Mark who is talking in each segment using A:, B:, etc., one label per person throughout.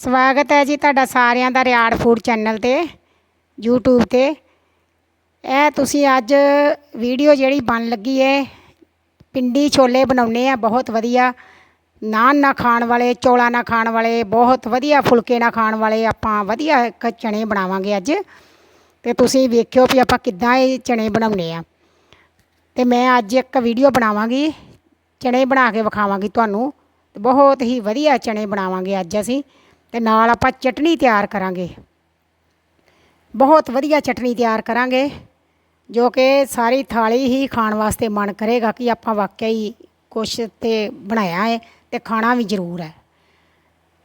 A: ਸਵਾਗਤ ਹੈ ਜੀ ਤੁਹਾਡਾ ਸਾਰਿਆਂ ਦਾ ਰਿਆੜ ਫੂਡ ਚੈਨਲ ਤੇ, YouTube ਤੇ। ਇਹ ਤੁਸੀਂ ਅੱਜ ਵੀਡੀਓ ਜਿਹੜੀ ਬਣ ਲੱਗੀ ਹੈ ਪਿੰਡੀ ਛੋਲੇ ਬਣਾਉਣੇ ਆ, ਬਹੁਤ ਵਧੀਆ। ਨਾਨ ਨਾ ਖਾਣ ਵਾਲੇ, ਚੌਲਾਂ ਨਾ ਖਾਣ ਵਾਲੇ, ਬਹੁਤ ਵਧੀਆ ਫੁਲਕੇ ਨਾ ਖਾਣ ਵਾਲੇ, ਆਪਾਂ ਵਧੀਆ ਇੱਕ ਚਣੇ ਬਣਾਵਾਂਗੇ ਅੱਜ। ਤੇ ਤੁਸੀਂ ਵੇਖਿਓ ਵੀ ਆਪਾਂ ਕਿੱਦਾਂ ਇਹ ਚਣੇ ਬਣਾਉਣੇ ਆ। ਤੇ ਮੈਂ ਅੱਜ ਇੱਕ ਵੀਡੀਓ ਬਣਾਵਾਂਗੀ, ਚਣੇ ਬਣਾ ਕੇ ਵਿਖਾਵਾਂਗੀ ਤੁਹਾਨੂੰ। ਬਹੁਤ ਹੀ ਵਧੀਆ ਚਣੇ ਬਣਾਵਾਂਗੇ ਅੱਜ ਅਸੀਂ। ਤੇ ਨਾਲ ਆਪਾਂ ਚਟਨੀ ਤਿਆਰ ਕਰਾਂਗੇ। ਬਹੁਤ ਵਧੀਆ ਚਟਨੀ ਤਿਆਰ ਕਰਾਂਗੇ, ਜੋ ਕਿ ਸਾਰੀ ਥਾਲੀ ਹੀ ਖਾਣ ਵਾਸਤੇ ਮਨ ਕਰੇਗਾ ਕਿ ਆਪਾਂ ਵਾਕਿਆ ਹੀ ਕੁਛ ਤੇ ਬਣਾਇਆ ਹੈ ਤੇ ਖਾਣਾ ਵੀ ਜ਼ਰੂਰ ਹੈ।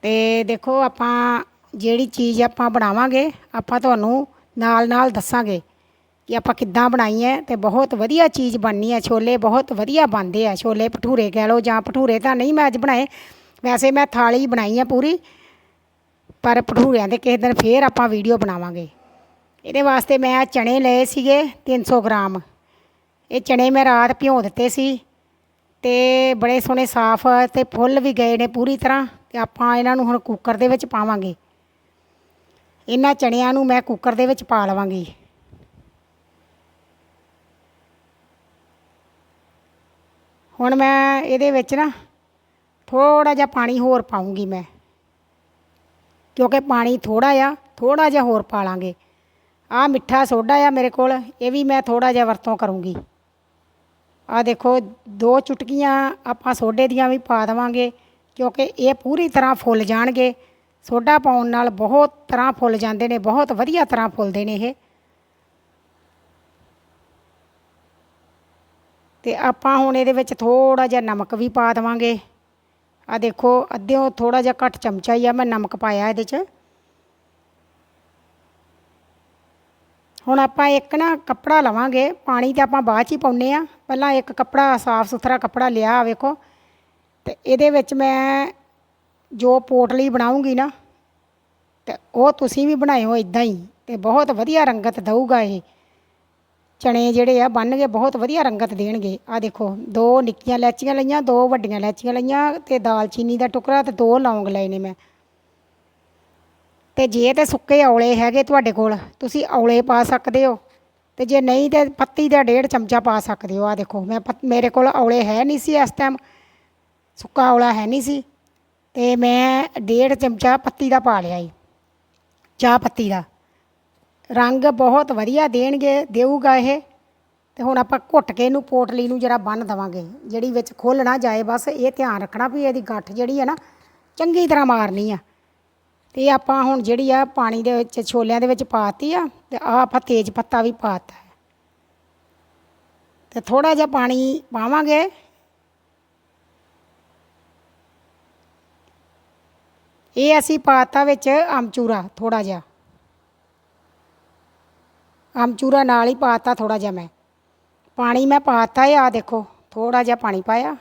A: ਤੇ ਦੇਖੋ ਆਪਾਂ ਜਿਹੜੀ ਚੀਜ਼ ਆਪਾਂ ਬਣਾਵਾਂਗੇ, ਆਪਾਂ ਤੁਹਾਨੂੰ ਨਾਲ ਨਾਲ ਦੱਸਾਂਗੇ ਕਿ ਆਪਾਂ ਕਿੱਦਾਂ ਬਣਾਈ ਹੈ ਤੇ ਬਹੁਤ ਵਧੀਆ ਚੀਜ਼ ਬਣਨੀ ਹੈ। ਛੋਲੇ ਬਹੁਤ ਵਧੀਆ ਬਣਦੇ ਆ। ਛੋਲੇ ਭਟੂਰੇ ਕਹਿ ਲਓ ਜਾਂ ਭਟੂਰੇ ਤਾਂ ਨਹੀਂ ਮੈਂ ਅੱਜ ਬਣਾਏ, ਵੈਸੇ ਮੈਂ ਥਾਲੀ ਬਣਾਈ ਹੈ ਪੂਰੀ ਪਰ ਭਟੂਰਿਆਂ ਦੇ ਕਿਸੇ ਦਿਨ ਫੇਰ ਆਪਾਂ ਵੀਡੀਓ ਬਣਾਵਾਂਗੇ। ਇਹਦੇ ਵਾਸਤੇ ਮੈਂ ਚਣੇ ਲਏ ਸੀਗੇ 300 ਗ੍ਰਾਮ। ਇਹ ਚਣੇ ਮੈਂ ਰਾਤ ਭਿਉਂ ਦਿੱਤੇ ਸੀ ਤੇ ਬੜੇ ਸੋਹਣੇ ਸਾਫ਼ ਤੇ ਫੁੱਲ ਵੀ ਗਏ ਨੇ ਪੂਰੀ ਤਰ੍ਹਾਂ ਤੇ ਆਪਾਂ ਇਹਨਾਂ ਨੂੰ ਹੁਣ ਕੁੱਕਰ ਦੇ ਵਿੱਚ ਪਾਵਾਂਗੇ। ਇਹਨਾਂ ਚਣਿਆਂ ਨੂੰ ਮੈਂ ਕੁੱਕਰ ਦੇ ਵਿੱਚ ਪਾ ਲਵਾਂਗੀ। ਹੁਣ ਮੈਂ ਇਹਦੇ ਵਿੱਚ ਨਾ ਥੋੜਾ ਜਿਹਾ ਪਾਣੀ ਹੋਰ ਪਾਉਂਗੀ ਮੈਂ। ਕਿਉਂਕਿ ਪਾਣੀ ਥੋੜਾ ਆ ਥੋੜਾ ਜਿਹਾ ਹੋਰ ਪਾ ਲਾਂਗੇ। ਆ ਮਿੱਠਾ ਸੋਡਾ ਆ ਮੇਰੇ ਕੋਲ, ਇਹ ਵੀ ਮੈਂ ਥੋੜਾ ਜਿਹਾ ਵਰਤੋਂ ਕਰੂੰਗੀ। ਆ ਦੇਖੋ, ਦੋ ਚੁਟਕੀਆਂ ਆਪਾਂ ਸੋਡੇ ਦੀਆਂ ਵੀ ਪਾ ਦੇਵਾਂਗੇ, ਕਿਉਂਕਿ ਇਹ ਪੂਰੀ ਤਰ੍ਹਾਂ ਫੁੱਲ ਜਾਣਗੇ। ਸੋਡਾ ਪਾਉਣ ਨਾਲ ਬਹੁਤ ਤਰ੍ਹਾਂ ਫੁੱਲ ਜਾਂਦੇ ਨੇ, ਬਹੁਤ ਵਧੀਆ ਤਰ੍ਹਾਂ ਫੁੱਲਦੇ ਨੇ ਇਹ। ਤੇ ਆਪਾਂ ਹੁਣ ਇਹਦੇ ਵਿੱਚ ਥੋੜਾ ਜਿਹਾ ਨਮਕ ਵੀ ਪਾ ਦੇਵਾਂਗੇ। ਆ ਦੇਖੋ, ਅੱਧਿਓਂ ਥੋੜਾ ਜਿਹਾ ਘੱਟ ਚਮਚਾ ਹੀ ਆ, ਮੈਂ ਨਮਕ ਪਾਇਆ ਇਹਦੇ 'ਚ। ਹੁਣ ਆਪਾਂ ਇੱਕ ਨਾ ਕੱਪੜਾ ਲਵਾਂਗੇ, ਪਾਣੀ ਤਾਂ ਆਪਾਂ ਬਾਅਦ 'ਚ ਹੀ ਪਾਉਨੇ ਆ ਪਹਿਲਾਂ ਇੱਕ ਕੱਪੜਾ, ਸਾਫ਼ ਸੁਥਰਾ ਕੱਪੜਾ ਲਿਆ ਵੇਖੋ। ਤੇ ਇਹਦੇ ਵਿੱਚ ਮੈਂ ਜੋ ਪੋਟਲੀ ਬਣਾਉਂਗੀ ਨਾ, ਤੇ ਉਹ ਤੁਸੀਂ ਵੀ ਬਣਾਇਓ ਇਦਾਂ ਹੀ, ਤੇ ਬਹੁਤ ਵਧੀਆ ਰੰਗਤ ਦਊਗਾ ਇਹ। ਚਣੇ ਜਿਹੜੇ ਆ ਬਣ ਗਏ ਬਹੁਤ ਵਧੀਆ ਰੰਗਤ ਦੇਣਗੇ। ਆ ਦੇਖੋ, ਦੋ ਨਿੱਕੀਆਂ ਲੈਚੀਆਂ ਲਈਆਂ, ਦੋ ਵੱਡੀਆਂ ਲੈਚੀਆਂ ਲਈਆਂ ਤੇ ਦਾਲਚੀਨੀ ਦਾ ਟੁਕੜਾ ਤੇ ਦੋ ਲੌਂਗ ਲਏ ਨੇ ਮੈਂ। ਤੇ ਜੇ ਤੇ ਸੁੱਕੇ ਔਲੇ ਹੈਗੇ ਤੁਹਾਡੇ ਕੋਲ, ਤੁਸੀਂ ਔਲੇ ਪਾ ਸਕਦੇ ਹੋ। ਤੇ ਜੇ ਨਹੀਂ ਤੇ ਪੱਤੀ ਦਾ ਡੇਢ ਚਮਚਾ ਪਾ ਸਕਦੇ ਹੋ। ਆ ਦੇਖੋ, ਮੈਂ ਪਤ- ਮੇਰੇ ਕੋਲ ਔਲੇ ਹੈ ਨਹੀਂ ਸੀ ਇਸ ਟਾਈਮ ਸੁੱਕਾ ਔਲਾ ਹੈ ਨਹੀਂ ਸੀ। ਤੇ ਮੈਂ ਡੇਢ ਚਮਚਾ ਪੱਤੀ ਦਾ ਪਾ ਲਿਆ ਜੀ, ਚਾਹ ਪੱਤੀ ਦਾ। ਰੰਗ ਬਹੁਤ ਵਧੀਆ ਦੇਣਗੇ, ਦੇਊਗਾ ਇਹ। ਤੇ ਹੁਣ ਆਪਾਂ ਘੁੱਟ ਕੇ ਇਹਨੂੰ ਪੋਟਲੀ ਨੂੰ ਜਿਹੜਾ ਬੰਨ ਦਵਾਂਗੇ, ਜਿਹੜੀ ਵਿੱਚ ਖੁੱਲ ਨਾ ਜਾਏ। ਬਸ ਇਹ ਧਿਆਨ ਰੱਖਣਾ ਵੀ ਇਹਦੀ ਗੱਠ ਜਿਹੜੀ ਹੈ ਨਾ, ਚੰਗੀ ਤਰ੍ਹਾਂ ਮਾਰਨੀ ਆ। ਤੇ ਆਪਾਂ ਹੁਣ ਜਿਹੜੀ ਆ ਪਾਣੀ ਦੇ ਵਿੱਚ, ਛੋਲਿਆਂ ਦੇ ਵਿੱਚ ਪਾਤੀ ਆ, ਤੇ ਆ ਆਪਾਂ ਤੇਜ ਪੱਤਾ ਵੀ ਪਾਤਾ। ਹੈ ਤੇ ਥੋੜਾ ਜਿਹਾ ਪਾਣੀ ਪਾਵਾਂਗੇ। ਇਹ ਅਸੀਂ ਪਾਤਾ ਵਿੱਚ ਅਮਚੂਰਾ ਥੋੜਾ ਜਿਹਾ। ਅਮਚੂਰਾ ਨਾਲ ਹੀ ਪਾਤਾ ਥੋੜਾ ਜਿਹਾ ਮੈਂ। ਪਾਣੀ ਮੈਂ ਪਾਤਾ ਹੈ ਆ ਦੇਖੋ ਥੋੜਾ ਜਿਹਾ ਪਾਣੀ ਪਾਇਆ।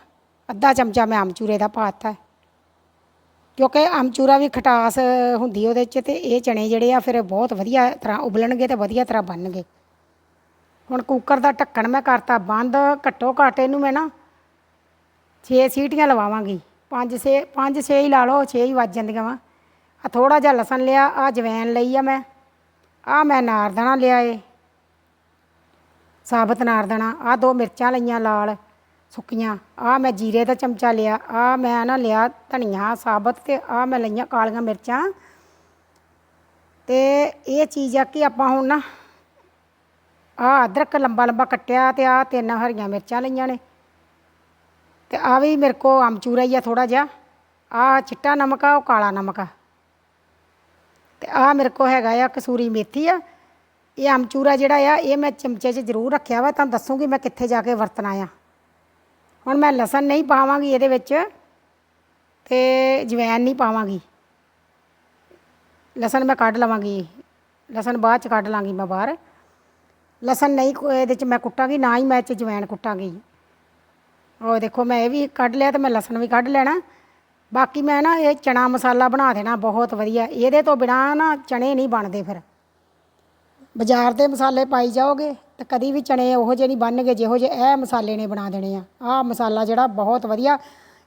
A: ਅੱਧਾ ਚਮਚਾ ਮੈਂ ਅਮਚੂਰੇ ਦਾ ਪਾਤਾ। ਹੈ ਕਿਉਂਕਿ ਅਮਚੂਰਾ ਵੀ ਖਟਾਸ ਹੁੰਦੀ ਉਹਦੇ 'ਚ ਤੇ ਇਹ ਚਣੇ ਜਿਹੜੇ ਆ ਫਿਰ ਬਹੁਤ ਵਧੀਆ ਤਰ੍ਹਾਂ ਉਬਲਣਗੇ ਤੇ ਵਧੀਆ ਤਰ੍ਹਾਂ ਬਣਨਗੇ। ਹੁਣ ਕੁੱਕਰ ਦਾ ਢੱਕਣ ਮੈਂ ਕਰਤਾ ਬੰਦ, ਘੱਟੋ ਘੱਟ ਇਹਨੂੰ ਮੈਂ ਨਾ 6 ਸੀਟੀਆਂ ਲਵਾਵਾਂਗੀ। 5 6 5 6 ਹੀ ਲਾ ਲਓ 6 ਹੀ ਵੱਜ ਜਾਂਦੀਆਂ ਵਾ। ਆ ਥੋੜਾ ਜਿਹਾ ਲਸਣ ਲਿਆ ਆ ਜਵੈਨ ਲਈ ਆ ਮੈਂ। ਆ ਮੈਂ ਨਾਰਦਾਣਾ ਲਿਆ ਏ ਸਾਬਤ ਨਾਰਦਾਣਾ ਆ ਦੋ ਮਿਰਚਾਂ ਲਈਆਂ ਲਾਲ, ਸੁੱਕੀਆਂ। ਆ ਮੈਂ ਜੀਰੇ ਦਾ ਚਮਚਾ ਲਿਆ। ਆ ਮੈਂ ਨਾ ਲਿਆ ਧਨੀਆ ਸਾਬਤ ਤੇ ਆ ਮੈਂ ਲਈਆਂ ਕਾਲੀਆਂ ਮਿਰਚਾਂ। ਤੇ ਇਹ ਚੀਜ਼ ਆ ਕਿ ਆਪਾਂ ਹੁਣ ਨਾ ਆ ਅਦਰਕ ਲੰਬਾ ਲੰਬਾ ਕੱਟਿਆ ਤੇ ਆ ਤਿੰਨ ਹਰੀਆਂ ਮਿਰਚਾਂ ਲਈਆਂ ਨੇ। ਤੇ ਆ ਵੀ ਮੇਰੇ ਕੋ ਅਮਚੂਰਾ ਹੀ ਆ ਥੋੜਾ ਜਿਹਾ। ਆ ਚਿੱਟਾ ਨਮਕ ਆ, ਉਹ ਕਾਲਾ ਨਮਕ ਆ। ਤੇ ਆ ਮੇਰੇ ਕੋ ਹੈਗਾ ਆ ਕਸੂਰੀ ਮੇਥੀ ਆ। ਇਹ ਅਮਚੂਰਾ ਜਿਹੜਾ ਆ, ਇਹ ਮੈਂ ਚਮਚੇ 'ਚ ਜ਼ਰੂਰ ਰੱਖਿਆ ਵਾ, ਤੁਹਾਨੂੰ ਦੱਸੂਗੀ ਮੈਂ ਕਿੱਥੇ ਜਾ ਕੇ ਵਰਤਣਾ ਆ। ਹੁਣ ਮੈਂ ਲਸਣ ਨਹੀਂ ਪਾਵਾਂਗੀ ਇਹਦੇ ਵਿੱਚ ਤੇ ਜਵੈਨ ਨਹੀਂ ਪਾਵਾਂਗੀ। ਲਸਣ ਮੈਂ ਕੱਢ ਲਵਾਂਗੀ, ਲਸਣ ਬਾਅਦ 'ਚ ਕੱਢ ਲਾਂਗੀ ਮੈਂ ਬਾਹਰ। ਲਸਣ ਨਹੀਂ ਇਹਦੇ 'ਚ ਮੈਂ ਕੁੱਟਾਂਗੀ, ਨਾ ਹੀ ਮੈਂ ਇਹ 'ਚ ਜਵੈਨ ਕੁੱਟਾਂਗੀ। ਉਹ ਦੇਖੋ ਮੈਂ ਇਹ ਵੀ ਕੱਢ ਲਿਆ ਤੇ ਮੈਂ ਲਸਣ ਵੀ ਕੱਢ ਲੈਣਾ। ਬਾਕੀ ਮੈਂ ਨਾ ਇਹ ਚਣਾ ਮਸਾਲਾ ਬਣਾ ਦੇਣਾ, ਬਹੁਤ ਵਧੀਆ। ਇਹਦੇ ਤੋਂ ਬਿਨਾ ਨਾ ਚਣੇ ਨਹੀਂ ਬਣਦੇ ਫਿਰ। ਬਾਜ਼ਾਰ ਦੇ ਮਸਾਲੇ ਪਾਈ ਜਾਓਗੇ, ਤਾਂ ਕਦੀ ਵੀ ਚਣੇ ਉਹੋ ਜਿਹੇ ਨਹੀਂ ਬਣਨਗੇ, ਜਿਹੋ ਜਿਹੇ ਇਹ ਮਸਾਲੇ ਨੇ ਬਣਾ ਦੇਣੇ ਆ। ਆਹ ਮਸਾਲਾ ਜਿਹੜਾ ਬਹੁਤ ਵਧੀਆ,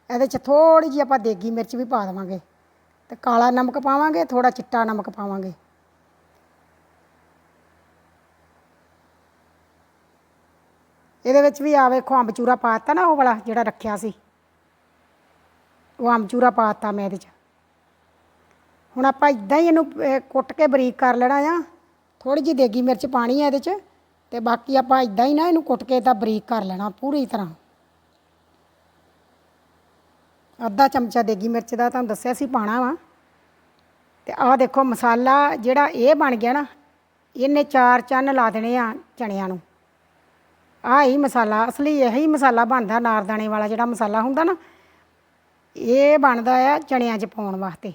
A: ਇਹਦੇ 'ਚ ਥੋੜੀ ਜਿਹੀ ਆਪਾਂ ਦੇਗੀ ਮਿਰਚ ਵੀ ਪਾ ਦੇਵਾਂਗੇ। ਤੇ ਕਾਲਾ ਨਮਕ ਪਾਵਾਂਗੇ ਥੋੜਾ ਚਿੱਟਾ ਨਮਕ ਪਾਵਾਂਗੇ। ਇਹਦੇ ਵਿੱਚ ਵੀ ਆ ਵੇਖੋ ਅੰਬਚੂਰਾ ਪਾਤਾ ਨਾ ਉਹ ਵਾਲਾ, ਜਿਹੜਾ ਰੱਖਿਆ ਸੀ। ਉਹ ਅੰਬਚੂਰਾ ਪਾਤਾ ਮੈਂ ਇਹਦੇ 'ਚ। ਹੁਣ ਆਪਾਂ ਇਦਾਂ ਹੀ ਇਹਨੂੰ ਅਹ, ਕੁੱਟ ਕੇ ਬਰੀਕ ਕਰ ਲੈਣਾ ਆ। ਥੋੜੀ ਜਿਹੀ ਦੇਗੀ ਮਿਰਚ ਪਾਣੀ ਆ ਇਹਦੇ 'ਚ ਤੇ ਬਾਕੀ ਆਪਾਂ ਇਦਾਂ ਹੀ ਨਾ ਇਹਨੂੰ ਕੁੱਟ ਕੇ ਤਾਂ ਬਰੀਕ ਕਰ ਲੈਣਾ ਪੂਰੀ ਤਰ੍ਹਾਂ। ਅੱਧਾ ਚਮਚਾ ਦੇਗੀ ਮਿਰਚ ਦਾ ਤੁਹਾਨੂੰ ਦੱਸਿਆ ਸੀ ਪਾਣਾ ਵਾ। ਤੇ ਆਹ ਦੇਖੋ ਮਸਾਲਾ ਜਿਹੜਾ ਇਹ ਬਣ ਗਿਆ ਨਾ ਇਹਨੇ ਚਾਰ ਚੰਨ ਲਾ ਦੇਣੇ ਆ ਚਣਿਆਂ ਨੂੰ। ਆਹ ਹੀ ਮਸਾਲਾ ਅਸਲੀ ਇਹੀ ਮਸਾਲਾ ਬਣਦਾ ਨਾਰਦਾਣੇ ਵਾਲਾ ਜਿਹੜਾ ਮਸਾਲਾ ਹੁੰਦਾ ਨਾ ਇਹ ਬਣਦਾ ਆ ਚਣਿਆਂ 'ਚ ਪਾਉਣ ਵਾਸਤੇ।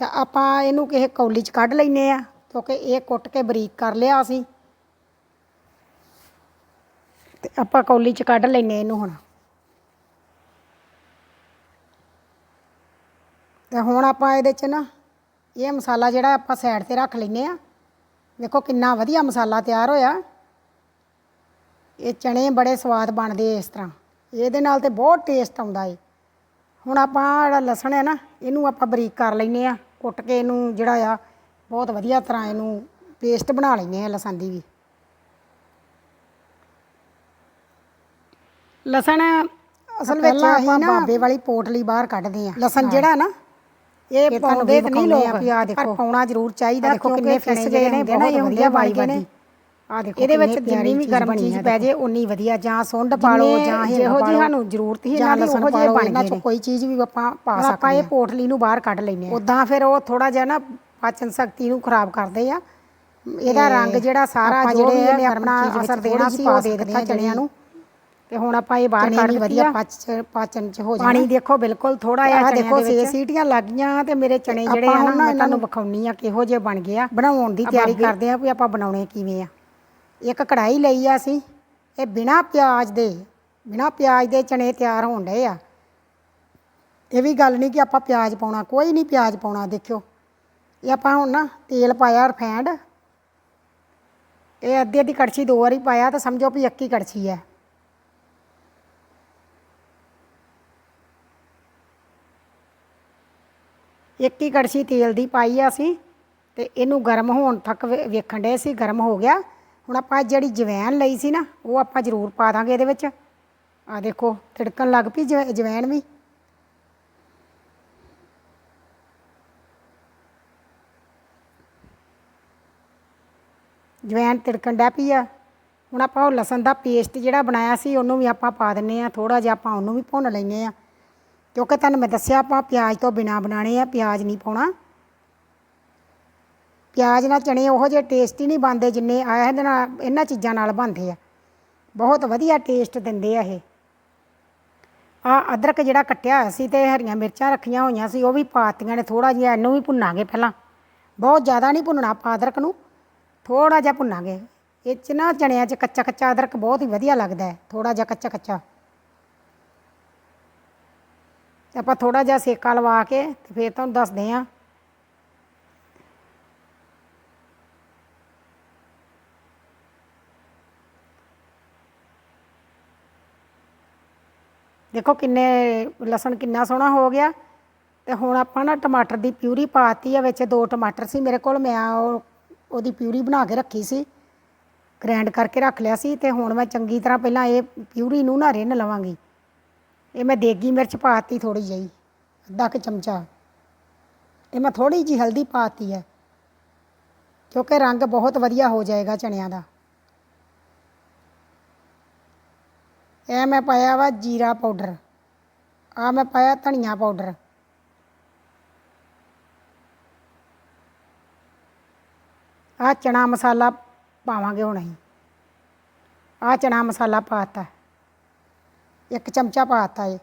A: ਤੇ ਆਪਾਂ ਇਹਨੂੰ ਕਿਸੇ ਕੌਲੀ 'ਚ ਕੱਢ ਲੈਨੇ ਆ, ਕਿਉਂਕਿ ਇਹ ਕੁੱਟ ਕੇ ਬਰੀਕ ਕਰ ਲਿਆ ਅਸੀਂ। ਤੇ ਆਪਾਂ ਕੌਲੀ 'ਚ ਕੱਢ ਲੈਨੇ ਇਹਨੂੰ ਹੁਣ। ਤੇ ਹੁਣ ਆਪਾਂ ਇਹਦੇ 'ਚ ਨਾ, ਇਹ ਮਸਾਲਾ ਜਿਹੜਾ ਆਪਾਂ ਸਾਈਡ ਤੇ ਰੱਖ ਲੈਨੇ ਆ। ਦੇਖੋ ਕਿੰਨਾ ਵਧੀਆ ਮਸਾਲਾ ਤਿਆਰ ਹੋਇਆ। ਇਹ ਚਣੇ ਬੜੇ ਸਵਾਦ ਬਣਦੇ ਇਸ ਤਰ੍ਹਾਂ। ਇਹਦੇ ਨਾਲ ਤੇ ਬਹੁਤ ਟੇਸਟ ਆਉਂਦਾ ਏ। ਹੁਣ ਆਪਾਂ ਜਿਹੜਾ ਲਸਣ ਹੈ ਨਾ ਇਹਨੂੰ ਆਪਾਂ ਬਰੀਕ ਕਰ ਲੈਨੇ ਆ ਕੁੱਟ ਕੇ ਇਹਨੂੰ ਜਿਹੜਾ ਆ ਬਹੁਤ ਵਧੀਆ ਤਰ੍ਹਾਂ ਇਹਨੂੰ ਪੇਸਟ ਬਣਾ ਲੈਨੇ ਆ ਲਸਣ ਦੀ ਵੀ। ਲਸਣ ਅਸਲ ਵਿੱਚ ਆਪਾਂ ਬਾਬੇ ਵਾਲੀ ਪੋਟਲੀ ਬਾਹਰ ਕੱਢਦੇ ਆ ਲਸਣ ਜਿਹੜਾ ਨਾ ਇਹ ਪਾਉਂਦੇ ਤੇ ਨਹੀਂ ਲੋਕ ਆ ਦੇਖੋ। ਪਾਉਣਾ ਜ਼ਰੂਰ ਚਾਹੀਦਾ। ਦੇਖੋ ਕਿੰਨੇ ਫਿਸ ਗਏ ਨੇ ਨਾ ਇਹ ਹੁੰਦੇ ਆ ਵਾਈ ਨੇ ਆ ਦੇਖੋ ਇਹਦੇ ਵਿੱਚ ਜਿੰਨੀ ਵੀ ਗਰਮ ਚੀਜ਼ ਪੈ ਜੇ ਉਨੀ ਵਧੀਆ ਜਾਂ ਸੁੰਡ ਪਾ ਲਓ ਜਾਂ ਜਿਹੋ ਜੀ ਸਾਨੂੰ ਜ਼ਰੂਰਤ ਹੀ ਇਹਨਾਂ ਦੀ ਉਹੋ ਜਿਹੇ ਬਣ ਗਏ ਕੋਈ ਚੀਜ਼ ਵੀ ਆਪਾਂ ਪਾ ਸਕਦੇ ਆਪਾਂ ਇਹ ਪੋਟਲੀ ਨੂੰ ਬਾਹਰ ਕੱਢ ਲੈਨੇ ਆ ਉਦਾਂ ਫਿਰ ਉਹ ਥੋੜਾ ਜਿਹਾ ਨਾ ਪਾਚਨ ਸ਼ਕਤੀ ਨੂੰ ਖਰਾਬ ਕਰਦੇ ਆ। ਇਹਦਾ ਰੰਗ ਜਿਹੜਾ ਸਾਰਾ ਜਿਹੜੇ ਇਹਨੇ ਆਪਣਾ ਅਸਰ ਦੇਣਾ ਸੀ ਉਹ ਦੇ ਦਿੱਤਾ ਚਣਿਆਂ ਨੂੰ। ਤੇ ਹੁਣ ਆਪਾਂ ਇਹ ਬਾਹਰ ਕੱਢ ਵਧੀਆ ਪਾਚਨ ਪਾਚਨ ਚ ਹੋ ਜਾਣਾ। ਪਾਣੀ ਦੇਖੋ ਬਿਲਕੁਲ ਥੋੜਾ ਜਿਹਾ ਦੇਖੋ 6 ਸੀਟੀਆਂ ਲੱਗ ਗਈਆਂ ਤੇ ਮੇਰੇ ਚਣੇ ਜਿਹੜੇ ਆ ਨਾ ਮੈਂ ਤੁਹਾਨੂੰ ਵਿਖਾਉਣੀ ਆ ਕਿਹੋ ਜਿਹੇ ਬਣ ਗਏ ਆ। ਬਣਾਉਣ ਦੀ ਤਿਆਰੀ ਕਰਦੇ ਆ ਵੀ ਆਪਾਂ ਬਣਾਉਣੇ ਕਿਵੇਂ ਆ। ਇੱਕ ਕੜਾਈ ਲਈ ਆ ਅਸੀਂ, ਇਹ ਬਿਨਾ ਪਿਆਜ਼ ਦੇ, ਬਿਨਾ ਪਿਆਜ਼ ਦੇ ਚਣੇ ਤਿਆਰ ਹੋਣ ਡਏ ਆ। ਇਹ ਵੀ ਗੱਲ ਨਹੀਂ ਕਿ ਆਪਾਂ ਪਿਆਜ਼ ਪਾਉਣਾ, ਕੋਈ ਨਹੀਂ ਪਿਆਜ਼ ਪਾਉਣਾ, ਦੇਖਿਓ। ਇਹ ਆਪਾਂ ਹੁਣ ਨਾ ਤੇਲ ਪਾਇਆ ਰਿਫਾਈਂਡ ਇਹ ਅੱਧੀ ਅੱਧੀ ਕੜਛੀ ਦੋ ਵਾਰੀ ਪਾਇਆ ਤਾਂ ਸਮਝੋ ਵੀ ਇੱਕੀ ਕੜਛੀ ਹੈ। ਇੱਕ ਹੀ ਕੜਛੀ ਤੇਲ ਦੀ ਪਾਈ ਆ ਅਸੀਂ ਤੇ ਇਹਨੂੰ ਗਰਮ ਹੋਣ ਤੱਕ ਵੇਖਣ ਡਏ ਸੀ, ਗਰਮ ਹੋ ਗਿਆ। ਹੁਣ ਆਪਾਂ ਜਿਹੜੀ ਜਵੈਣ ਲਈ ਸੀ ਨਾ, ਉਹ ਆਪਾਂ ਜ਼ਰੂਰ ਪਾ ਦਾਂਗੇ ਇਹਦੇ ਵਿੱਚ। ਆ ਦੇਖੋ, ਤਿੜਕਣ ਲੱਗ ਪਈ ਜਵੈ- ਜਵੈਣ ਵੀ। ਜਵੈਣ ਤਿੜਕਣ ਡੈ ਪਈ ਆ। ਹੁਣ ਆਪਾਂ ਉਹ ਲਸਣ ਦਾ ਪੇਸਟ ਜਿਹੜਾ ਬਣਾਇਆ ਸੀ, ਉਹਨੂੰ ਵੀ ਆਪਾਂ ਪਾ ਦਿੰਨੇ ਆ। ਥੋੜਾ ਜਿਹਾ ਆਪਾਂ ਉਹਨੂੰ ਵੀ ਭੁੰਨ ਲੈਨੇ ਆ। ਕਿਉਂਕਿ ਤੁਹਾਨੂੰ ਮੈਂ ਦੱਸਿਆ ਆਪਾਂ ਪਿਆਜ਼ ਤੋਂ ਬਿਨਾ ਬਣਾਣੇ ਆ, ਪਿਆਜ਼ ਨਹੀਂ ਪਾਉਣਾ। ਪਿਆਜ਼ ਨਾਲ ਚਣੇ ਉਹੋ ਜਿਹੇ ਟੇਸਟੀ ਨਹੀਂ ਬਣਦੇ ਜਿੰਨੇ ਆ ਇਹਦੇ ਨਾਲ, ਇਹਨਾਂ ਚੀਜ਼ਾਂ ਨਾਲ ਬਣਦੇ ਆ। ਬਹੁਤ ਵਧੀਆ ਟੇਸਟ ਦਿੰਦੇ ਆ ਇਹ। ਆ ਅਦਰਕ ਜਿਹੜਾ ਕੱਟਿਆ ਹੋਇਆ ਸੀ ਤੇ ਹਰੀਆਂ ਮਿਰਚਾਂ ਰੱਖੀਆਂ ਹੋਈਆਂ ਸੀ, ਉਹ ਵੀ ਪਾਤੀਆਂ ਨੇ ਥੋੜਾ ਜਿਹਾ, ਇਹਨੂੰ ਵੀ ਭੁੰਨਾਂਗੇ ਪਹਿਲਾਂ। ਬਹੁਤ ਜ਼ਿਆਦਾ ਨਹੀਂ ਭੁੰਨਣਾ ਆਪਾਂ ਅਦਰਕ ਨੂੰ ਥੋੜਾ ਜਿਹਾ ਭੁੰਨਾਂਗੇ। ਇਹ ਚ ਨਾ ਚਣਿਆਂ 'ਚ ਕੱਚਾ ਕੱਚਾ ਅਦਰਕ ਬਹੁਤ ਹੀ ਵਧੀਆ ਲੱਗਦਾ ਹੈ ਥੋੜਾ ਜਿਹਾ ਕੱਚਾ ਕੱਚਾ। ਆਪਾਂ ਥੋੜਾ ਜਿਹਾ ਸੇਕਾ ਲਵਾ ਕੇ, ਤੇ ਫਿਰ ਤੁਹਾਨੂੰ ਦੱਸਦੇ ਹਾਂ ਦੇਖੋ ਕਿੰਨੇ ਲਸਣ ਕਿੰਨਾ ਸੋਹਣਾ ਹੋ ਗਿਆ। ਤੇ ਹੁਣ ਆਪਾਂ ਨਾ ਟਮਾਟਰ ਦੀ ਪਿਊਰੀ ਪਾਤੀ ਆ, ਵਿੱਚ ਦੋ ਟਮਾਟਰ ਸੀ ਮੇਰੇ ਕੋਲ, ਮੈਂ ਉਹ, ਉਹਦੀ ਪਿਊਰੀ ਬਣਾ ਕੇ ਰੱਖੀ ਸੀ। ਗ੍ਰੈਂਡ ਕਰਕੇ ਰੱਖ ਲਿਆ ਸੀ ਤੇ ਹੁਣ ਮੈਂ ਚੰਗੀ ਤਰ੍ਹਾਂ ਪਹਿਲਾਂ ਇਹ ਪਿਊਰੀ ਨੂੰ ਨਾ ਰਿੰਨ ਲਵਾਂਗੀ। ਇਹ ਮੈਂ ਦੇਗੀ ਮਿਰਚ ਪਾਤੀ ਥੋੜੀ ਜਿਹੀ, ਅੱਧਾ ਕੁ ਚਮਚਾ। ਇਹ ਮੈਂ ਥੋੜੀ ਜਿਹੀ ਹਲਦੀ ਪਾਤੀ ਹੈ, ਕਿਉਂਕਿ ਰੰਗ ਬਹੁਤ ਵਧੀਆ ਹੋ ਜਾਏਗਾ ਚਣਿਆਂ ਦਾ। ਇਹ ਮੈਂ ਪਾਇਆ ਵਾ ਜੀਰਾ ਪਾਊਡਰ। ਆ ਮੈਂ ਪਾਇਆ ਧਨੀਆ ਪਾਊਡਰ। ਆ ਚਣਾ ਮਸਾਲਾ ਪਾਵਾਂਗੇ ਹੁਣ ਅਸੀਂ। ਆ ਚਣਾ ਮਸਾਲਾ ਪਾਤਾ। ਇੱਕ ਚਮਚਾ ਪਾਤਾ ਇਹ।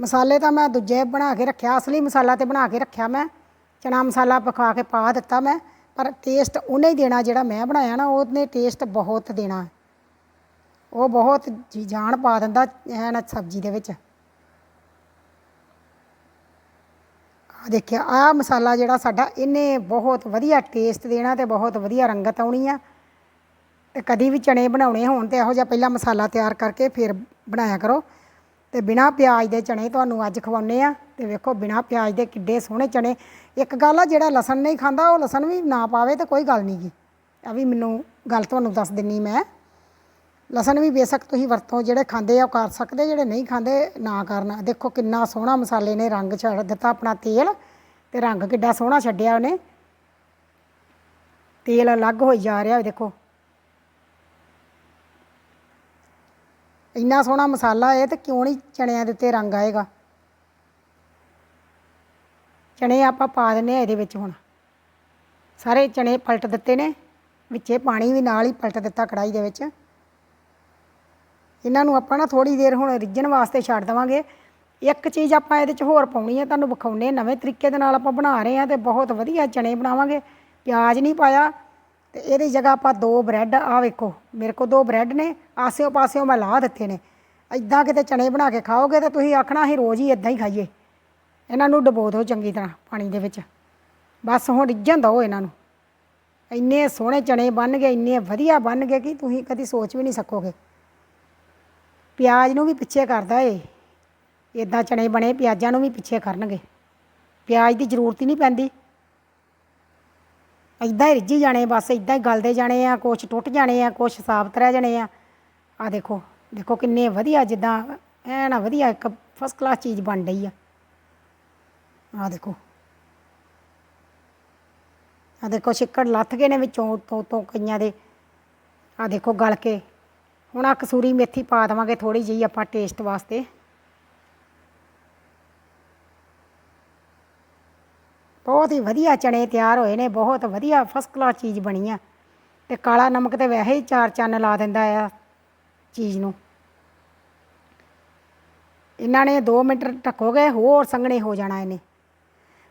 A: ਮਸਾਲੇ ਤਾਂ ਮੈਂ ਦੂਜੇ ਬਣਾ ਕੇ ਰੱਖਿਆ, ਅਸਲੀ ਮਸਾਲਾ ਤੇ ਬਣਾ ਕੇ ਰੱਖਿਆ ਮੈਂ। ਚਣਾ ਮਸਾਲਾ ਪਕਾ ਕੇ ਪਾ ਦਿੱਤਾ ਮੈਂ, ਪਰ ਟੇਸਟ ਉਹਨੇ ਹੀ ਦੇਣਾ ਜਿਹੜਾ ਮੈਂ ਬਣਾਇਆ ਨਾ, ਉਹਨੇ ਟੇਸਟ ਬਹੁਤ ਦੇਣਾ। ਉਹ ਬਹੁਤ ਜੀ ਜਾਨ ਪਾ ਦਿੰਦਾ ਐਨ ਸਬਜ਼ੀ ਦੇ ਵਿੱਚ। ਆ ਦੇਖਿਆ ਆ ਮਸਾਲਾ ਜਿਹੜਾ ਸਾਡਾ, ਇਹਨੇ ਬਹੁਤ ਵਧੀਆ ਟੇਸਟ ਦੇਣਾ ਤੇ ਬਹੁਤ ਵਧੀਆ ਰੰਗਤ ਆਉਣੀ ਆ। ਤੇ ਕਦੀ ਵੀ ਚਣੇ ਬਣਾਉਣੇ ਹੋਣ ਤੇ ਇਹੋ ਜਿਹਾ ਪਹਿਲਾਂ ਮਸਾਲਾ ਤਿਆਰ ਕਰਕੇ ਫਿਰ ਬਣਾਇਆ ਕਰੋ। ਤੇ ਬਿਨਾ ਪਿਆਜ਼ ਦੇ ਚਣੇ ਤੁਹਾਨੂੰ ਅੱਜ ਖਵਾਉਨੇ ਆ। ਤੇ ਵੇਖੋ, ਬਿਨਾ ਪਿਆਜ਼ ਦੇ ਕਿੱਡੇ ਸੋਹਣੇ ਚਣੇ ਇੱਕ ਗੱਲ ਆ, ਜਿਹੜਾ ਲਸਣ ਨਹੀਂ ਖਾਂਦਾ, ਉਹ ਲਸਣ ਵੀ ਨਾ ਪਾਵੇ ਤੇ ਕੋਈ ਗੱਲ ਨਹੀਂ ਗੀ। ਆ ਵੀ ਮੈਨੂੰ ਗੱਲ ਤੁਹਾਨੂੰ ਦੱਸ ਦਿੰਨੀ ਮੈਂ। ਲਸਣ ਵੀ ਬੇਸ਼ੱਕ ਤੁਸੀਂ ਵਰਤੋਂ ਜਿਹੜੇ ਖਾਂਦੇ ਆ ਉਹ ਕਰ ਸਕਦੇ, ਜਿਹੜੇ ਨਹੀਂ ਖਾਂਦੇ ਨਾ ਕਰਨਾ। ਦੇਖੋ ਕਿੰਨਾ ਸੋਹਣਾ ਮਸਾਲੇ ਨੇ, ਰੰਗ ਛੱਡ ਦਿੱਤਾ ਆਪਣਾ ਤੇਲ ਤੇ ਰੰਗ ਕਿੱਡਾ ਸੋਹਣਾ ਛੱਡਿਆ ਉਹਨੇ। ਤੇਲ ਅਲੱਗ ਹੋਈ ਜਾ ਰਿਹਾ, ਦੇਖੋ। ਇੰਨਾ ਸੋਹਣਾ ਮਸਾਲਾ ਹੈ ਤੇ ਕਿਉਂ ਨਹੀਂ ਚਣਿਆਂ ਦੇ ਉੱਤੇ ਰੰਗ ਆਏਗਾ? ਚਣੇ ਆਪਾਂ ਪਾ ਦਿੰਨੇ ਆ ਇਹਦੇ ਵਿੱਚ ਹੁਣ। ਸਾਰੇ ਚਣੇ ਪਲਟ ਦਿੱਤੇ ਨੇ, ਵਿੱਚੇ ਪਾਣੀ ਵੀ ਨਾਲ ਹੀ ਪਲਟ ਦਿੱਤਾ ਕੜਾਈ ਦੇ ਵਿੱਚ। ਇਹਨਾਂ ਨੂੰ ਆਪਾਂ ਨਾ ਥੋੜੀ ਦੇਰ ਹੁਣ ਰਿੱਝਣ ਵਾਸਤੇ ਛੱਡ ਦੇਵਾਂਗੇ। ਇੱਕ ਚੀਜ਼ ਆਪਾਂ ਇਹਦੇ 'ਚ ਹੋਰ ਪਾਉਣੀ ਹੈ ਤੁਹਾਨੂੰ ਵਿਖਾਉਣੇ ਨਵੇਂ ਤਰੀਕੇ ਦੇ ਨਾਲ ਆਪਾਂ ਬਣਾ ਰਹੇ ਹਾਂ ਤੇ ਬਹੁਤ ਵਧੀਆ ਚਣੇ ਬਣਾਵਾਂਗੇ। ਪਿਆਜ਼ ਨਹੀਂ ਪਾਇਆ ਤੇ ਇਹਦੀ ਜਗ੍ਹਾ ਆਪਾਂ ਦੋ ਬ੍ਰੈਡ ਆ ਵੇਖੋ, ਮੇਰੇ ਕੋਲ ਦੋ ਬ੍ਰੈਡ ਨੇ, ਆਸਿਓ ਪਾਸਿਓ ਮੈਂ ਲਾਹ ਦਿੱਤੇ ਨੇ। ਐਦਾਂ ਕਿਤੇ ਚਣੇ ਬਣਾ ਕੇ ਖਾਓਗੇ ਤਾਂ ਤੁਸੀਂ ਆਖਣਾ ਅਸੀਂ ਰੋਜ਼ ਹੀ ਇਦਾਂ ਹੀ ਖਾਈਏ। ਇਹਨਾਂ ਨੂੰ ਡਬੋ ਦਿਓ ਚੰਗੀ ਤਰ੍ਹਾਂ ਪਾਣੀ ਦੇ ਵਿੱਚ। ਬਸ ਹੁਣ ਰਿੱਝਣ ਦਿਓ ਇਹਨਾਂ ਨੂੰ। ਇੰਨੇ ਸੋਹਣੇ ਚਣੇ ਬਣ ਗਏ, ਇੰਨੇ ਵਧੀਆ ਬਣ ਗਏ ਕਿ ਤੁਸੀਂ ਕਦੀ ਸੋਚ ਵੀ ਨਹੀਂ ਸਕੋਗੇ। ਪਿਆਜ਼ ਨੂੰ ਵੀ ਪਿੱਛੇ ਕਰਦਾ ਏ। ਇਦਾਂ ਚਣੇ ਬਣੇ, ਪਿਆਜ਼ਾਂ ਨੂੰ ਵੀ ਪਿੱਛੇ ਕਰਨਗੇ। ਪਿਆਜ਼ ਦੀ ਜ਼ਰੂਰਤ ਹੀ ਨਹੀਂ ਪੈਂਦੀ। ਇਦਾਂ ਹੀ ਰਿੱਝੀ ਜਾਣੇ ਬਸ ਇਦਾਂ ਹੀ ਗਲਦੇ ਜਾਣੇ ਆ, ਕੁਛ ਟੁੱਟ ਜਾਣੇ ਆ, ਕੁਛ ਸਾਬਤ ਰਹਿ ਜਾਣੇ ਆ। ਆ ਦੇਖੋ ਦੇਖੋ ਕਿੰਨੇ ਵਧੀਆ ਜਿੱਦਾਂ, ਐਨ ਆ ਵਧੀਆ ਇੱਕ ਫਸਟ ਕਲਾਸ ਚੀਜ਼ ਬਣ ਰਹੀ ਆ। ਆ ਦੇਖੋ। ਆ ਦੇਖੋ, ਛਿੱਕੜ ਲੱਥ ਗਏ ਨੇ ਵਿੱਚੋਂ ਤੋਂ ਤੋਂ ਕਈਆਂ ਦੇ। ਆ ਦੇਖੋ, ਗਲ ਕੇ। ਹੁਣ ਆ ਕਸੂਰੀ ਮੇਥੀ ਪਾ ਦੇਵਾਂਗੇ ਥੋੜੀ ਜਿਹੀ ਆਪਾਂ ਟੇਸਟ ਵਾਸਤੇ। ਬਹੁਤ ਹੀ ਵਧੀਆ ਚਣੇ ਤਿਆਰ ਹੋਏ ਨੇ, ਬਹੁਤ ਵਧੀਆ ਫਸਟ ਕਲਾਸ ਚੀਜ਼ ਬਣੀ ਆ। ਤੇ ਕਾਲਾ ਨਮਕ ਤੇ ਵੈਸੇ ਹੀ ਚਾਰ ਚੰਨ ਲਾ ਦਿੰਦਾ ਆ ਚੀਜ਼ ਨੂੰ। ਇਹਨਾਂ ਨੇ 2 ਮਿੰਟ ਢੱਕੋਗੇ, ਹੋਰ ਸੰਘਣੇ ਹੋ ਜਾਣਾ ਇਹਨੇ।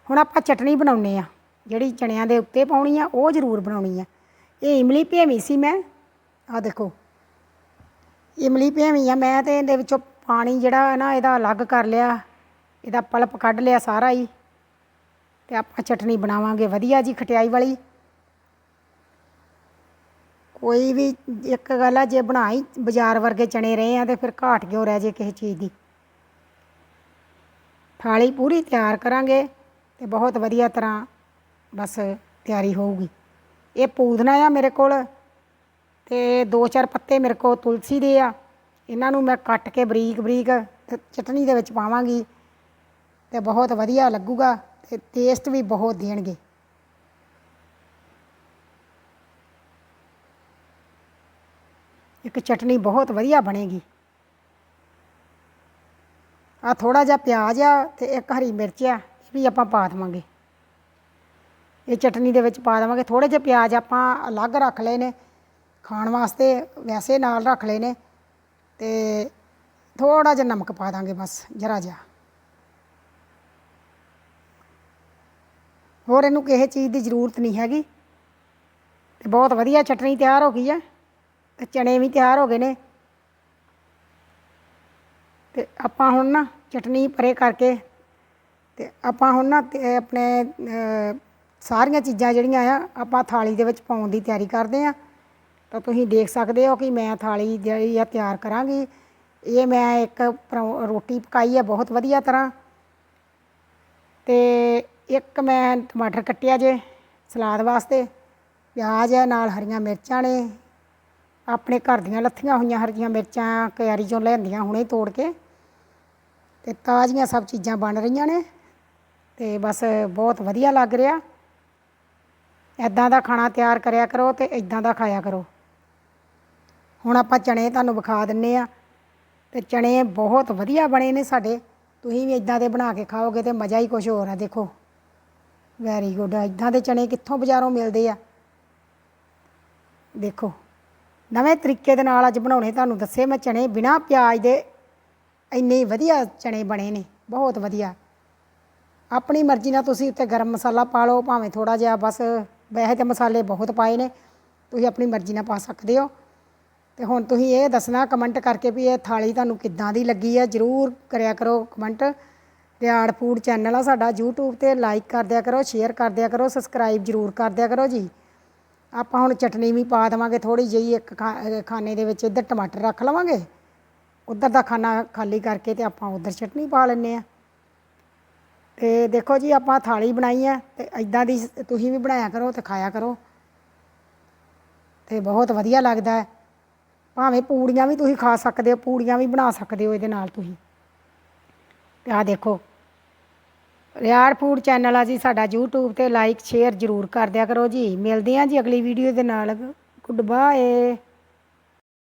A: ਹੁਣ ਆਪਾਂ ਚਟਨੀ ਬਣਾਉਨੇ ਆ, ਜਿਹੜੀ ਚਣਿਆਂ ਦੇ ਉੱਤੇ ਪਾਉਣੀ ਆ, ਉਹ ਜ਼ਰੂਰ ਬਣਾਉਣੀ ਆ। ਇਹ ਇਮਲੀ ਭੇਵੀ ਸੀ ਮੈਂ। ਆ ਦੇਖੋ। ਇਮਲੀ ਭੇਵੀ ਆ, ਮੈਂ ਤੇ ਇਹਦੇ ਵਿੱਚੋਂ ਪਾਣੀ ਜਿਹੜਾ ਹੈ ਨਾ, ਇਹਦਾ ਅਲੱਗ ਕਰ ਲਿਆ। ਇਹਦਾ ਪਲਪ ਕੱਢ ਲਿਆ ਸਾਰਾ ਹੀ। ਤੇ ਆਪਾਂ ਚਟਨੀ ਬਣਾਵਾਂਗੇ, ਵਧੀਆ ਜੀ, ਖਟਿਆਈ ਵਾਲੀ। ਕੋਈ ਵੀ ਇੱਕ ਗੱਲ ਆ, ਜੇ ਬਣਾਈ, ਬਾਜ਼ਾਰ ਵਰਗੇ ਚਣੇ ਰਹੇ ਆ, ਤੇ ਫਿਰ ਘਾਟ ਕਿਉਂ ਰਹਿ ਜੇ ਕਿਸੇ ਚੀਜ਼ ਦੀ? ਥਾਲੀ ਪੂਰੀ ਤਿਆਰ ਕਰਾਂਗੇ ਤੇ ਬਹੁਤ ਵਧੀਆ ਤਰ੍ਹਾਂ ਬਸ ਤਿਆਰੀ ਹੋਊਗੀ। ਇਹ ਪੂਦਨਾ ਆ ਮੇਰੇ ਕੋਲ। ਤੇ ਦੋ ਚਾਰ ਪੱਤੇ ਮੇਰੇ ਕੋਲ ਤੁਲਸੀ ਦੇ ਆ। ਇਹਨਾਂ ਨੂੰ ਮੈਂ ਕੱਟ ਕੇ ਬਰੀਕ ਬਰੀਕ ਚਟਨੀ ਦੇ ਵਿੱਚ ਪਾਵਾਂਗੀ ਤੇ ਬਹੁਤ ਵਧੀਆ ਲੱਗੂਗਾ ਤੇ ਟੇਸਟ ਵੀ ਬਹੁਤ ਦੇਣਗੇ। ਇੱਕ ਚਟਨੀ ਬਹੁਤ ਵਧੀਆ ਬਣੇਗੀ। ਆ ਥੋੜਾ ਜਿਹਾ ਪਿਆਜ਼ ਆ ਤੇ ਇੱਕ ਹਰੀ ਮਿਰਚ ਆ, ਇਹ ਵੀ ਆਪਾਂ ਪਾ ਦੇਵਾਂਗੇ। ਇਹ ਚਟਨੀ ਦੇ ਵਿੱਚ ਪਾ ਦੇਵਾਂਗੇ। ਥੋੜੇ ਜਿਹੇ ਪਿਆਜ਼ ਆਪਾਂ ਅਲੱਗ ਰੱਖ ਲਏ ਨੇ। ਖਾਣ ਵਾਸਤੇ ਵੈਸੇ ਨਾਲ ਰੱਖ ਲਏ ਨੇ ਤੇ ਥੋੜਾ ਜਿਹਾ ਨਮਕ ਪਾ ਦਾਂਗੇ ਬਸ, ਜਰਾ ਜਿਹਾ। ਹੋਰ ਇਹਨੂੰ ਕਿਸੇ ਚੀਜ਼ ਦੀ ਜ਼ਰੂਰਤ ਨਹੀਂ ਹੈਗੀ। ਤੇ ਬਹੁਤ ਵਧੀਆ ਚਟਨੀ ਤਿਆਰ ਹੋ ਗਈ ਹੈ ਤੇ ਚਣੇ ਵੀ ਤਿਆਰ ਹੋ ਗਏ ਨੇ। ਤੇ ਆਪਾਂ ਹੁਣ ਨਾ ਚਟਨੀ ਪਰੇ ਕਰਕੇ ਤੇ ਆਪਾਂ ਹੁਣ ਨਾ ਆਪਣੇ ਸਾਰੀਆਂ ਚੀਜ਼ਾਂ ਜਿਹੜੀਆਂ ਆ, ਆਪਾਂ ਥਾਲੀ ਦੇ ਵਿੱਚ ਪਾਉਣ ਦੀ ਤਿਆਰੀ ਕਰਦੇ ਆ। ਤਾਂ ਤੁਸੀਂ ਦੇਖ ਸਕਦੇ ਹੋ ਕਿ ਮੈਂ ਥਾਲੀ ਜਿਹੜੀ ਆ ਤਿਆਰ ਕਰਾਂਗੀ। ਇਹ ਮੈਂ ਇੱਕ ਪਰੌ- ਰੋਟੀ ਪਕਾਈ ਹੈ ਬਹੁਤ ਵਧੀਆ ਤਰ੍ਹਾਂ। ਤੇ ਇੱਕ ਮੈਂ ਟਮਾਟਰ ਕੱਟਿਆ ਜੇ ਸਲਾਦ ਵਾਸਤੇ। ਪਿਆਜ਼ ਹੈ ਨਾਲ ਹਰੀਆਂ ਮਿਰਚਾਂ ਨੇ। ਆਪਣੇ ਘਰ ਦੀਆਂ ਲੱਥੀਆਂ ਹੋਈਆਂ ਹਰੀਆਂ ਮਿਰਚਾਂ ਕਿਆਰੀ ਚੋਂ ਲਿਆਂਦੀਆਂ ਹੁਣੇ ਤੋੜ ਕੇ। ਤੇ ਤਾਜ਼ੀਆਂ ਸਭ ਚੀਜ਼ਾਂ ਬਣ ਰਹੀਆਂ ਨੇ। ਤੇ ਬਸ ਬਹੁਤ ਵਧੀਆ ਲੱਗ ਰਿਹਾ। ਐਦਾਂ ਦਾ ਖਾਣਾ ਤਿਆਰ ਕਰਿਆ ਕਰੋ ਤੇ ਇਦਾਂ ਦਾ ਖਾਇਆ ਕਰੋ। ਹੁਣ ਆਪਾਂ ਚਣੇ ਤੁਹਾਨੂੰ ਵਿਖਾ ਦਿੰਨੇ ਆ। ਤੇ ਚਣੇ ਬਹੁਤ ਵਧੀਆ ਬਣੇ ਨੇ ਸਾਡੇ। ਤੁਸੀਂ ਵੀ ਇਦਾਂ ਦੇ ਬਣਾ ਕੇ ਖਾਓਗੇ ਤੇ ਮਜ਼ਾ ਹੀ ਕੁਝ ਹੋਰ ਆ, ਦੇਖੋ। ਵੈਰੀ ਗੁੱਡ ਇਦਾਂ ਦੇ ਚਣੇ ਕਿੱਥੋਂ ਬਾਜ਼ਾਰੋਂ ਮਿਲਦੇ ਆ। ਦੇਖੋ, ਨਵੇਂ ਤਰੀਕੇ ਦੇ ਨਾਲ ਅੱਜ ਬਣਾਉਣੇ ਤੁਹਾਨੂੰ ਦੱਸੇ ਮੈਂ ਚਣੇ ਬਿਨਾ ਪਿਆਜ਼ ਦੇ। ਇੰਨੇ ਵਧੀਆ ਚਣੇ ਬਣੇ ਨੇ, ਬਹੁਤ ਵਧੀਆ। ਆਪਣੀ ਮਰਜ਼ੀ ਨਾਲ ਤੁਸੀਂ ਉੱਤੇ ਗਰਮ ਮਸਾਲਾ ਪਾ ਲਓ, ਭਾਵੇਂ ਥੋੜਾ ਜਿਹਾ ਬਸ ਵੈਸੇ ਤੇ ਮਸਾਲੇ ਬਹੁਤ ਪਾਏ ਨੇ। ਤੁਸੀਂ ਆਪਣੀ ਮਰਜ਼ੀ ਨਾਲ ਪਾ ਸਕਦੇ ਹੋ। ਤੇ ਹੁਣ ਤੁਸੀਂ ਇਹ ਦੱਸਣਾ ਕਮੈਂਟ ਕਰਕੇ ਵੀ ਇਹ ਥਾਲੀ ਤੁਹਾਨੂੰ ਕਿੱਦਾਂ ਦੀ ਲੱਗੀ ਹੈ ਜਰੂਰ ਕਰਿਆ ਕਰੋ ਕਮੈਂਟ ਰਿਆੜ ਫੂਡ ਚੈਨਲ ਆ ਸਾਡਾ, YouTube ਤੇ ਲਾਈਕ ਕਰ ਦਿਆ ਕਰੋ ਸ਼ੇਅਰ ਕਰ ਦਿਆ ਕਰੋ ਸਬਸਕ੍ਰਾਈਬ ਜਰੂਰ ਕਰ ਦਿਆ ਕਰੋ ਜੀ। ਆਪਾਂ ਹੁਣ ਚਟਨੀ ਵੀ ਪਾ ਦੇਵਾਂਗੇ ਥੋੜੀ ਜਿਹੀ, ਇੱਕ ਖਾ- ਖਾਨੇ ਦੇ ਵਿੱਚ ਇੱਧਰ ਟਮਾਟਰ ਰੱਖ ਲਵਾਂਗੇ। ਉਧਰ ਦਾ ਖਾਣਾ ਖਾਲੀ ਕਰਕੇ ਤੇ ਆਪਾਂ ਉਧਰ ਚਟਨੀ ਪਾ ਲੈਂਦੇ ਆ। ਤੇ ਦੇਖੋ ਜੀ, ਆਪਾਂ ਥਾਲੀ ਬਣਾਈ ਹੈ ਤੇ ਇਦਾਂ ਦੀ ਤੁਸੀਂ ਵੀ ਬਣਾਇਆ ਕਰੋ ਤੇ ਖਾਇਆ ਕਰੋ। ਤੇ ਬਹੁਤ ਵਧੀਆ ਲੱਗਦਾ। ਹੈ ਭਾਵੇਂ ਪੂੜੀਆਂ ਵੀ ਤੁਸੀਂ ਖਾ ਸਕਦੇ ਹੋ, ਪੂੜੀਆਂ ਵੀ ਬਣਾ ਸਕਦੇ ਹੋ ਇਹਦੇ ਨਾਲ ਤੁਸੀਂ। ਤੇ ਆਹ ਦੇਖੋ, ਰਿਆੜ ਫੂਡ ਚੈਨਲ ਆ ਜੀ, ਸਾਡਾ YouTube ਤੇ ਲਾਈਕ ਸ਼ੇਅਰ ਜ਼ਰੂਰ ਕਰ ਦਿਆ ਕਰੋ ਜੀ। ਮਿਲਦੇ ਹਾਂ ਜੀ ਅਗਲੀ ਵੀਡੀਓ ਦੇ ਨਾਲ। Good bye